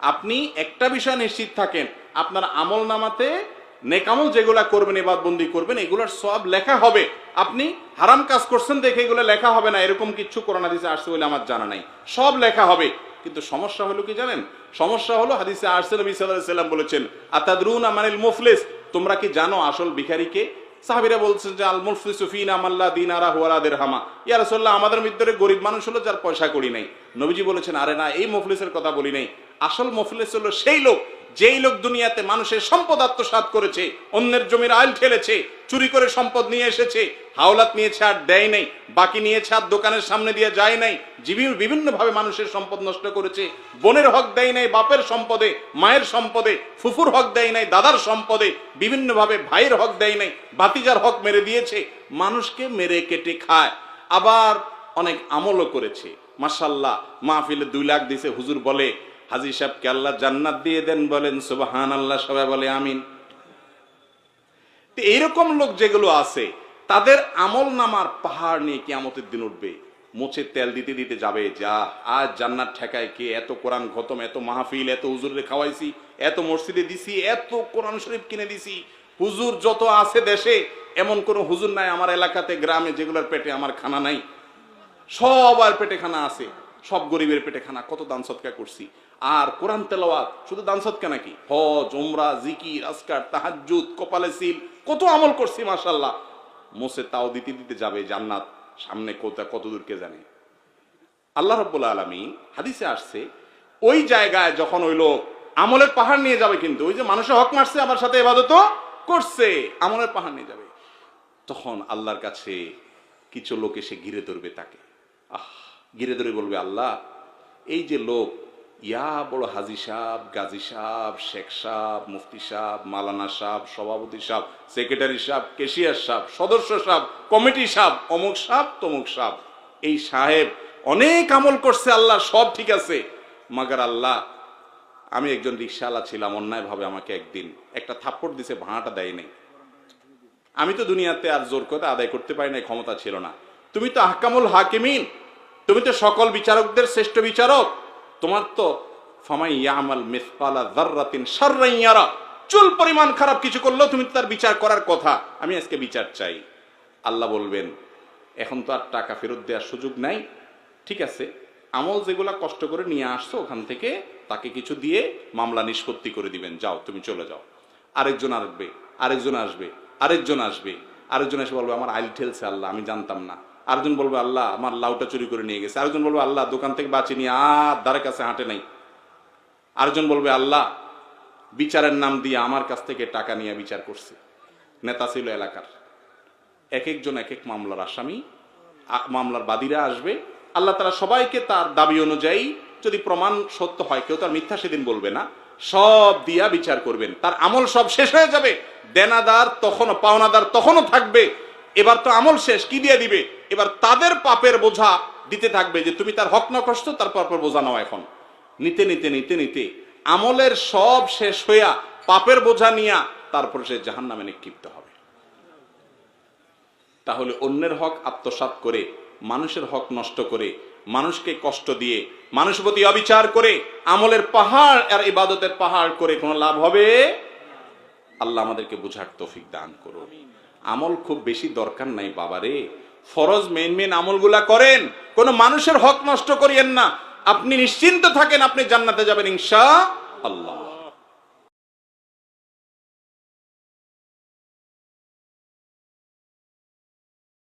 আপনি একটা বিষয় নিশ্চিত থাকেন, আপনার আমল নামাতে নেকামল যেগুলা করবেন এবাদ বন্দি করবেন, এগুলোর সব লেখা হবে। আপনি হারাম কাজ করছেন দেখে এগুলো লেখা হবে না, এরকম কিছু করোনা দিছে আসছে বলে আমার জানা নাই। সব লেখা হবে। কিন্তু সমস্যা হলো কি জানেন? সমস্যা হলো হাদিসে আরসেল সাল্লাম বলেছেন, আতাদরুনা মানিল মুফলিস? তোমরা কি জানো আসল ভিখারিকে? সাহাবিরা বলছেন যে, আল সুফিন আমাল্লা দিন আরা হুয়ালা দিরহামা। ইয়া রাসূলুল্লাহ, আমাদের ভিতরে গরিব মানুষ হলো যার পয়সা করি নাই। নবীজি বলেছেন, আরে না, এই মুফলিসের কথা বলি নাই। আসল মুফলিস হলো সেই লোক, যেই লোক দুনিয়াতে মানুষের সম্পদ আত্মসাৎ করেছে, অন্যের জমির আইল ঠেলেছে, চুরি করে সম্পদ নিয়ে এসেছে, হাওলাত নিয়েছে আর দেয় নাই, বাকি নিয়েছে আর দোকানের সামনে দিয়ে যায় নাই বিভিন্ন ভাবে মানুষের সম্পদ নষ্ট করেছে, বোনের হক দেয় নাই বাপের সম্পদে, মায়ের সম্পদে, ফুফুর হক দেয় নাই দাদার সম্পদে বিভিন্ন ভাবে ভাইয়ের হক দেয় নাই, ভাতিজার হক মেরে দিয়েছে, মানুষকে মেরে কেটে খায়, আবার অনেক আমলও করেছে মাসাল্লাহ মাহফিলে দুই লাখ দিছে, হুজুর বলে হাজি সাহেবকে আল্লাহ জান্নাত দিয়ে দেন বলেন সুবাহান আল্লাহ সবাই বলে আমিন। এইরকম লোক যেগুলো আছে, তাদের আমল নামার পাহাড় নিয়ে কিয়ামতের দিন উঠবে। মুছে তেল দিতে দিতে যাবে, যা, আজ জান্নাত ঠেকায় কে, এত কোরআন খতম, এত মাহফিল, এত হুজুরে খাওয়াইছি, এত মসজিদে দিছি, এত কোরআন শরীফ কিনে দিছি। হুজুর যত আছে দেশে, এমন কোন হুজুর নাই আমার এলাকাতে, গ্রামে যেগুলোর পেটে আমার খানা নাই। সবার পেটে খানা আছে, সব গরিবের পেটে খানা কত দান সৎকা করছি। আর কোরআন তেলাওয়াত, শুধু দান সৎকা নাকি? হজ ওমরা জিকির আসকার তাহাজ্জুদ, কপালে সিল, কত আমল করছি মাশাল্লাহ মোসে তাও দিতে দিতে যাবে জান্নাত, সামনে কত কত দূর কে জানে। আল্লাহ রব্বুল আলমী হাদিসে আসছে, ওই জায়গায় যখন ওই লোক আমলের পাহাড় নিয়ে যাবে কিন্তু, ওই যে মানুষে হক মারছে আমার সাথে এবাদত করছে, আমলের পাহাড় নিয়ে যাবে। তখন আল্লাহর কাছে কিছু লোক এসে ঘিরে ধরবে তাকে। আহ, ঘিরে ধরে বলবে, আল্লাহ, এই যে লোক ইয়া বড় হাজি সাহ গাজী সাহ শেখ সাহ মুফতি সাহ মালানা সাহ সভাপতি সাহ সেক্রেটারি সাহ কেশিয়ার সাহ সদস্য সাহ কমিটি সাহ অমুক সাহ তমুক সাহ এই সাহেব অনেক আমল করছে, আল্লাহ সব ঠিক আছে। মাগার আল্লাহ, আমি একজন রিক্সাওয়ালা ছিলাম, অন্যায়ভাবে আমাকে একদিন একটা থাপ্পড় দিছে, ভাড়াটা দেয় নাই। আমি তো দুনিয়াতে আর জোর করে আদায় করতে পারি না ক্ষমতা ছিল না। তুমি তো আহকামুল হাকিমিন, তুমি তো সকল বিচারকদের শ্রেষ্ঠ বিচারক। তোমার তো, ফামাই ইয়ামাল মিসপালা শাররাইয়ারা চুল পরিমাণ খারাপ কিছু করলেও তুমি তার বিচার করার কথা। আমি আজকে বিচার চাই। আল্লাহ বলবেন, এখন তো আর টাকা ফেরত দেওয়ার সুযোগ নাই। ঠিক আছে, আমল যেগুলা কষ্ট করে নিয়ে আসছো ওখান থেকে তাকে কিছু দিয়ে মামলা নিষ্পত্তি করে দিবেন। যাও, তুমি চলে যাও। আরেকজন আসবে আরেকজন আসবে আরেকজন আসবে। আরেকজন এসে বলবে, আমার আইল ঠেলছে আল্লাহ, আমি জানতাম না। আরেকজন বলবে, আল্লাহ, আমার লাউটা চুরি করে নিয়ে গেছে। আরেকজন বলবে, আল্লাহ, দোকান থেকে বাঁচি নিয়ে আর দ্বারের কাছে হাঁটে নাই। আরেকজন বলবে, আল্লাহ, বিচারের নাম দিয়ে আমার কাছ থেকে টাকা নিয়ে বিচার করছে। নেতা ছিল এলাকার। এক একজন এক এক মামলার আসামি মামলার বাদীরা আসবে। আল্লাহ তারা সবাইকে তার দাবি অনুযায়ী যদি প্রমাণ সত্য হয়, কেউ তার মিথ্যা সেদিন বলবে না, সব দিয়া বিচার করবেন। তার আমল সব শেষ হয়ে যাবে। দেনাদার তখনও, পাওনাদার তখনও থাকবে। এবার তো আমল শেষ, কি দিয়ে দিবে? এবার তাদের পাপের বোঝা দিতে থাকবে যে তুমি তার হক নকষ্ট তার পাপের বোঝা নাও এখন। নিতে নিতে নিতে নিতে। আমলের সব শেষ হইয়া পাপের বোঝা নিয়া তারপরে সে জাহান নামে নিক্ষিপ্ত হবে। তাহলে অন্যের হক আত্মসাৎ করে, মানুষের হক নষ্ট করে, মানুষকে কষ্ট দিয়ে মানুষ প্রতি অবিচার করে, আমলের পাহাড় আর ইবাদতের পাহাড় করে কোনো লাভ হবে? আল্লাহ আমাদেরকে বুঝার তৌফিক দান করুন। আমল খুব বেশি দরকার নাই, বাবারে। ফরজ মেন মেন আমলগুলা করেন, কোন মানুষের হক নষ্ট করিয়েন না। আপনি নিশ্চিন্ত থাকেন, আপনি জান্নাতে যাবেন ইনশা আল্লাহ